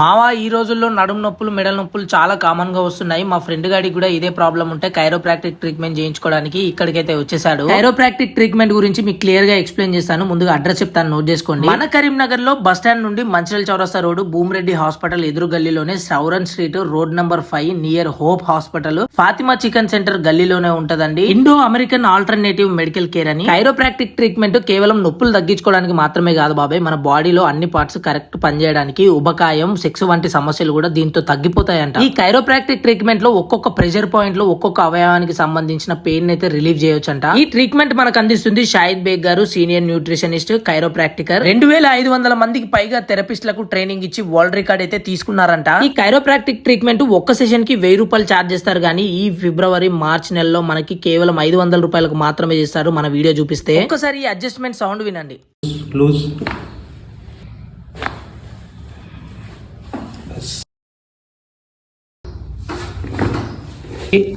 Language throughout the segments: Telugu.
మావా ఈ రోజుల్లో నడుము నొప్పులు మెడల నొప్పులు చాలా కామన్గా వస్తున్నాయి. మా ఫ్రెండ్ గాడికి కూడా ఇదే ప్రాబ్లం ఉంటే కైరోప్రాక్టిక్ ట్రీట్మెంట్ చేయించుకోవడానికి ఇక్కడికైతే వచ్చేసాడు కైరోప్రాక్టిక్ ట్రీట్మెంట్ గురించి మీకు క్లియర్గా ఎక్స్ప్లెయిన్ చేస్తాను. ముందుగా అడ్రస్ చెప్తాను నోట్ చేసుకోండి. మన కరీంనగర్లో బస్ స్టాండ్ నుండి మంచిర్యాల చౌరస్తా రోడ్ భూమిరెడ్డి హాస్పిటల్ ఎదురు గల్లీలోనే సౌరన్ street road number five near Hope hospital Fatima chicken centre గల్లీలోనే ఉంటదండి. Indo American alternative medical care అని. కైరోప్రాక్టిక్ ట్రీట్మెంట్ కేవలం నొప్పులు తగ్గించుకోవడానికి మాత్రమే కాదు బాబాయ్. మన బాడీలో అన్ని పార్ట్స్ కరెక్ట్ పనిచేయడానికి ఉబకాయం సెక్స్ వంటి సమస్యలు కూడా దీంతో తగ్గిపోతాయంట. ఈ కైరోప్రాక్టిక్ ట్రీట్మెంట్లో ఒక్కొక్క ప్రెషర్ పాయింట్లో ఒక్కొక్క అవయవానికి సంబంధించిన పెయిన్ అయితే రిలీవ్ చేయొచ్చంట. ఈ ట్రీట్మెంట్ మనకు అందిస్తుంది షాహిద్ బేగ్ గారు సీనియర్ న్యూట్రిషనిస్ట్ కైరోప్రాక్టికర్ రెండు వేల ఐదు వందల మందికి పైగా థెరపిస్ట్లకు ట్రైనింగ్ ఇచ్చి వరల్డ్ రికార్డ్ అయితే తీసుకున్నారంట. ఈ కైరోప్రాక్టిక్ ట్రీట్మెంట్ ఒక్క సెషన్కి వెయ్యి రూపాయలు చార్జ్ చేస్తారు కానీ ఈ ఫిబ్రవరి మార్చ్ నెలలో మనకి కేవలం ఐదు వందల రూపాయలకు మాత్రమే చేస్తారు మన వీడియో చూపిస్తే. ఒకసారి ఈ అడ్జస్ట్మెంట్ సౌండ్ వినండి. E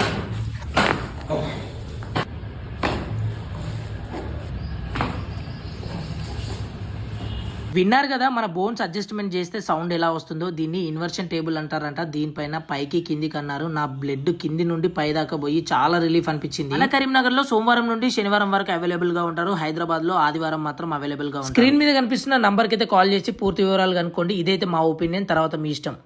విన్నారు కదా మన బోన్స్ అడ్జస్ట్మెంట్ చేస్తే సౌండ్ ఎలా వస్తుందో దీన్ని ఇన్వర్షన్ టేబుల్ అంటారంట దీనిపైన పైకి కిందికి అన్నారు. నా బ్లడ్ కింది నుండి పై దాకా పోయి చాలా రిలీఫ్ అనిపించింది. అలా కరీంనగర్లో సోమవారం నుండి శనివారం వరకు అవైలబుల్గా ఉంటారు. హైదరాబాద్లో ఆదివారం మాత్రం అవైలబుల్గా స్క్రీన్ మీద కనిపిస్తున్న నంబర్కి అయితే కాల్ చేసి పూర్తి వివరాలు కనుక్కోండి. ఇదైతే మా ఒపీనియన్ తర్వాత మీ ఇష్టం.